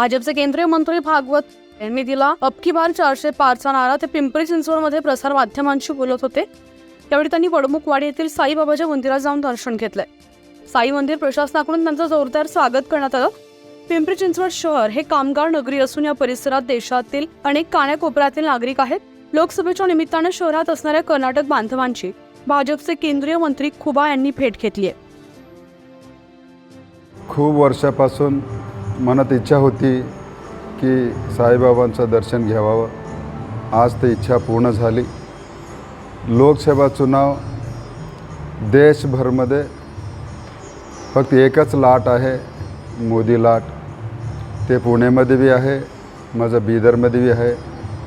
भाजपचे केंद्रीय मंत्री भागवत यांनी दिला. अबकी बार चारशे पारचा नारा. ते पिंपरी चिंचवडमध्ये प्रसार माध्यमांशी बोलत होते. त्यावेळी त्यांनी वडमुखवाडी येथील साईबाबाच्या मंदिरात जाऊन दर्शन घेतलंय. साई मंदिर प्रशासनाकडून त्यांचं जोरदार स्वागत करण्यात आलं. पिंपरी चिंचवड शहर हे कामगार नगरी असून या परिसरात देशातील अनेक काण्याकोपऱ्यातील नागरिक आहेत. लोकसभेच्या निमित्तानं शहरात असणाऱ्या कर्नाटक बांधवांची भाजपचे केंद्रीय मंत्री खुबा यांनी भेट घेतली आहे खूप वर्षापासून मनात इच्छा होती की साईबाबांचं दर्शन घ्यावावं. आज ती इच्छा पूर्ण झाली. लोकसभा चुनाव देशभरमध्ये फक्त एकच लाट आहे मोदी लाट. ते पुणेमध्ये बी आहे माझं बिदरमध्ये बी आहे.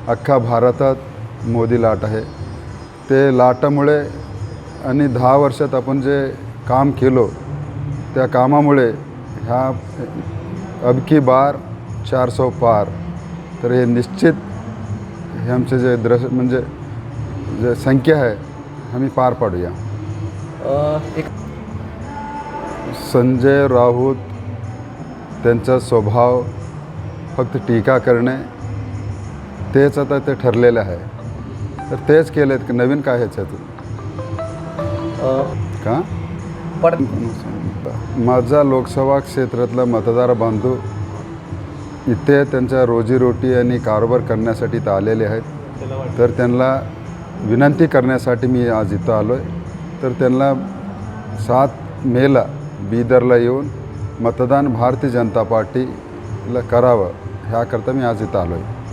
अख्खा भारतात मोदी लाट आहे. ते लाटामुळे आणि दहा वर्षात आपण जे काम केलो त्या कामामुळे ह्या अबकी बार चार सौ पार। तर हे निश्चित हे आमचे जे द्रश म्हणजे जे संख्या आहे आम्ही पार पाडूया। एक संजय राऊत त्यांचा स्वभाव फक्त टीका करणे तेच आता ते ठरलेलं आहे। तर तेच केलेत की नवीन काय ह्याच्यातून का? पड माझा लोकसभा क्षेत्रातला मतदार बांधव इथे त्यांच्या रोजीरोटी आणि कारभार करण्यासाठी इथं आलेले आहेत. तर त्यांना विनंती करण्यासाठी मी आज इथं आलो आहे तर त्यांना सात मेला बिदरला येऊन मतदान भारतीय जनता पार्टीला करावं ह्याकरता मी आज इथं आलो आहे